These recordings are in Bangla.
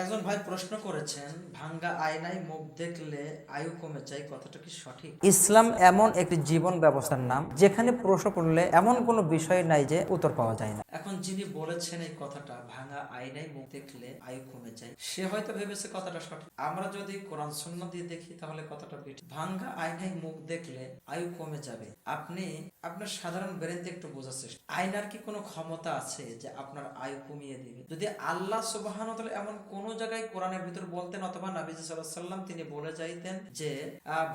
একজন ভাই প্রশ্ন করেছেন ভাঙ্গা আয়নায় মুখ দেখলে আয়ু কমে যায় কথাটা কি সঠিক? ইসলাম এমন একটি জীবন ব্যবস্থার নাম যেখানে প্রশ্ন করলে এমন কোনো বিষয় নাই যে উত্তর পাওয়া যায় না। এখন যিনি বলেছেন এই কথাটা ভাঙা আয়নায় মুখ দেখলে আয়ু কমে যায় সে হয়তো ভেবেছে কথাটা সঠিক। আমরা যদি কোরআন শূন্য দিয়ে দেখি তাহলে কথাটা বেঠিক। ভাঙ্গা আয়নায় মুখ দেখলে আয়ু কমে যাবে। আপনি আপনার সাধারণ ব্রেনতে একটু বোঝার চেষ্টা। আয়নার কি কোনো ক্ষমতা আছে যে আপনার আয়ু কমিয়ে দিবে? যদি আল্লাহ সুবাহান এমন কোন জায়গায় কোরআনের ভিতর বলতেন অথবা নাবিজ সাল্লাম তিনি বলে যাইতেন যে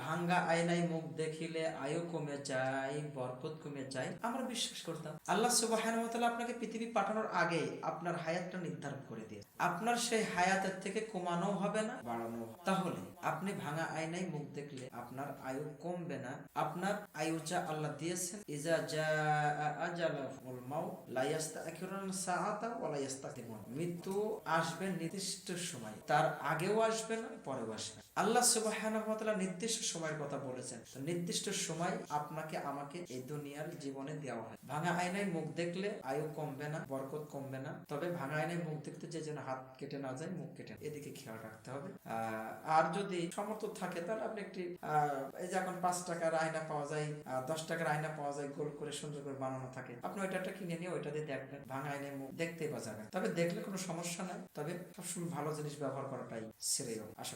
ভাঙ্গা আয়নায় মুখ দেখিলে আয়ু কমে যায়, বরকত কমে যায়। আমরা বিশ্বাস করতাম। আল্লাহ সুবাহান আপনাকে পৃথিবী পাঠানোর আগে আপনার হায়াতটা নির্ধারণ করে দিয়ে আপনার সেই হায়াতের থেকে কমানো হবে না, বাড়ানো তাহলে আপনি ভাঙা আয়নায় মুখ দেখলে আপনার আয়ু কমবে না। আপনার আয়ু যা আল্লাহ দিয়েছেন, ইজা যা মৃত্যু আসবে নির্দিষ্ট সময়। তার আগেও আসবে না, পরেও আসবে না। আল্লাহ নির্দিষ্ট সময়ের কথা বলেছেন। নির্দিষ্ট সময় আপনাকে, আমাকে এই দুনিয়ার জীবনে দেওয়া হয়। ভাঙা আয়নায় মুখ দেখলে আয়ু কমবে না, বরকত কমবে না। তবে ভাঙা আয়নায় মুখ দেখতে যে যেন হাত কেটে না যায়, মুখ কেটে এদিকে খেয়াল রাখতে হবে। আর যদি সমর্থ থাকে, তাহলে আপনি একটি এই যে এখন পাঁচ টাকার আয়না পাওয়া যায় দশ টাকার আয়না পাওয়া যায়, গোল করে সুন্দর করে বানানো থাকে। আপনি ওইটা কিনে নিয়ে ওইটা দিয়ে দেখবেন। ভাঙা আয়নায় মুখ দেখতেই বা যাবেন তবে দেখলে কোনো সমস্যা নাই। তবে সবসময় ভালো জিনিস ব্যবহার করাটাই আশা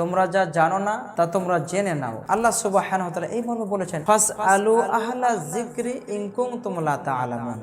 তোমরা যা জানো না, তা তোমরা জেনে নাও। আল্লাহ সুবাহ এই মর্মে বলেছেন ফাস আলু আহলা জিক্রি ইনকুম তুমলা তা তাআলামুন।